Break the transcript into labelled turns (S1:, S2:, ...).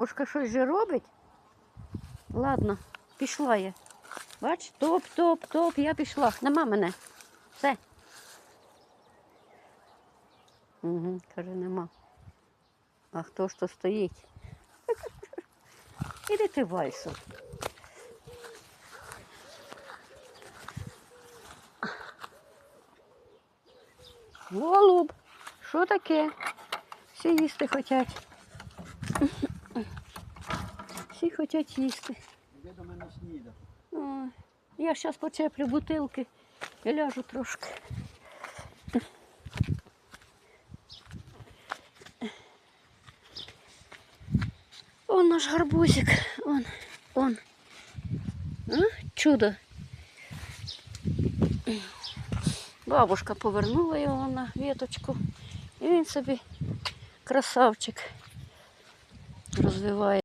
S1: Бабушка щось же робить? Ладно, пішла я. Бач, топ, топ, топ, я пішла. Нема мене. Все. Угу, каже, нема. А хто ж то стоїть? Іди ти вальсом. Голуб, що таке? Всі їсти хочуть. Всі хочуть їсти.
S2: Іди до мене сніда.
S1: О, я зараз почеплю бутилки і ляжу трошки. Он наш гарбузик. Он, он. А? Чудо. Бабушка повернула його на віточку. І він собі красавчик розвиває.